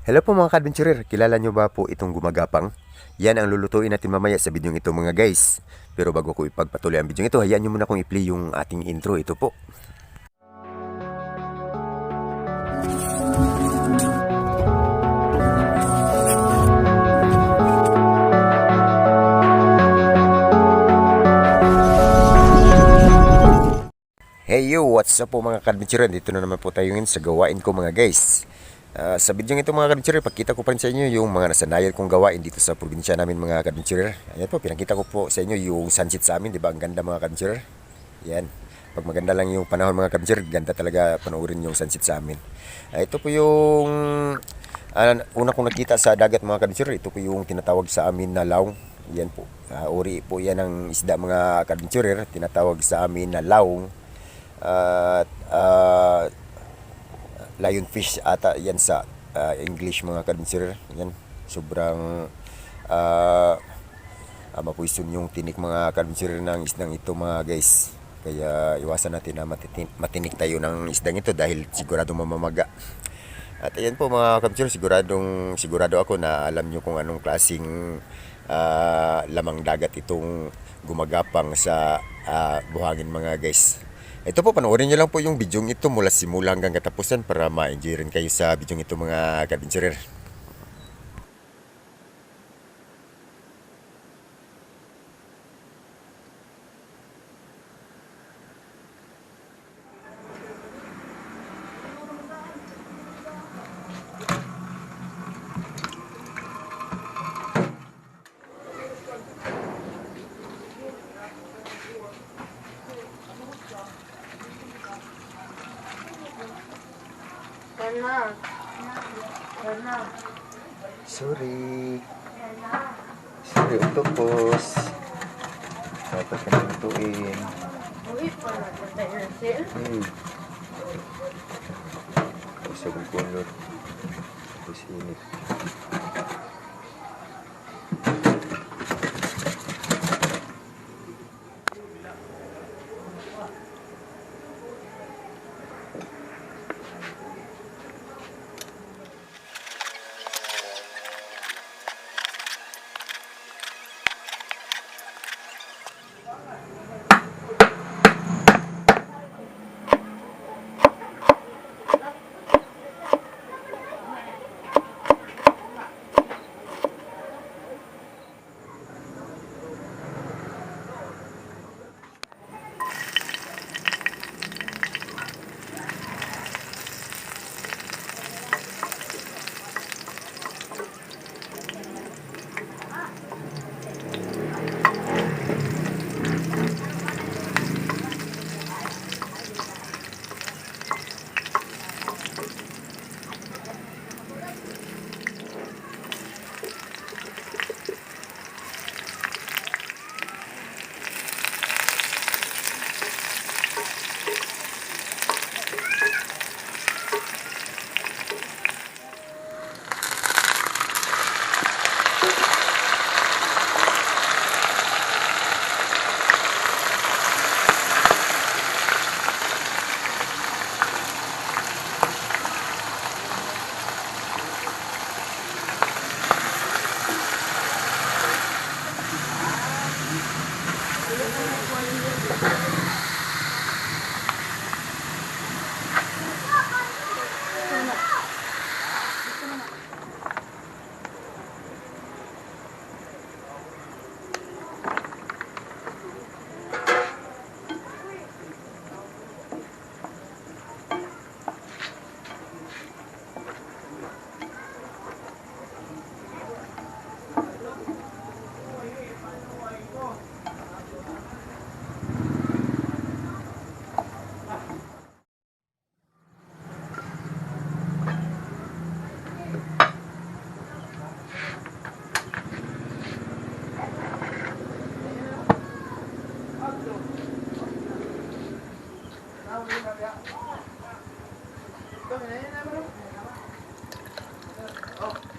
Hello po mga ka-adventurer, kilala nyo ba po itong gumagapang? Yan ang lulutuin natin mamaya sa video ito mga guys. Pero bago ko ipagpatuloy ang video ito, hayaan nyo muna kong i-play yung ating intro. Ito po. Hey yo, what's up po mga ka-adventurer? Dito na naman po tayo ngayon sa gawain ko mga guys. Ah, sa video ito mga ka-adventurer, pakita ko pa rin sa inyo yung mga nasanayan kong gawain dito sa probinsya namin mga ka-adventurer. Ayan po, pinakita ko po sa inyo yung sunset sa amin, di ba? Ang ganda mga ka-adventurer. Yan. Pag maganda lang yung panahon mga ka-adventurer, ganda talaga panoorin yung sunset sa amin. Ah, ito po yung ah, una kong nakita sa dagat mga ka-adventurer. Ito po yung tinatawag sa amin na laong. Yan po. Ah, uri po yan ng isda mga ka-adventurer. Tinatawag sa amin na laong at uh, lionfish ata yan sa uh, English mga kadinsirer yan sobrang uh, uh, mapuison yung tinik mga kadinsirer ng isdang ito mga guys. Kaya iwasan natin na matitin, matinik tayo ng isdang ito dahil sigurado mamamaga. At ayan po mga kadinsirer siguradong sigurado ako na alam nyo kung anong klasing uh, lamang dagat itong gumagapang sa uh, buhangin mga guys ito po, panoorin nyo lang po yung video ito mula simula hanggang katapusan para ma-enjoy rin kayo sa video ito mga ka-adventurer. Sorry. Sorry, octopus. Dapat ka na lutuin. Uy, pala patay na sila. Hmm. Isag ang kulot. Tapos init. Oh.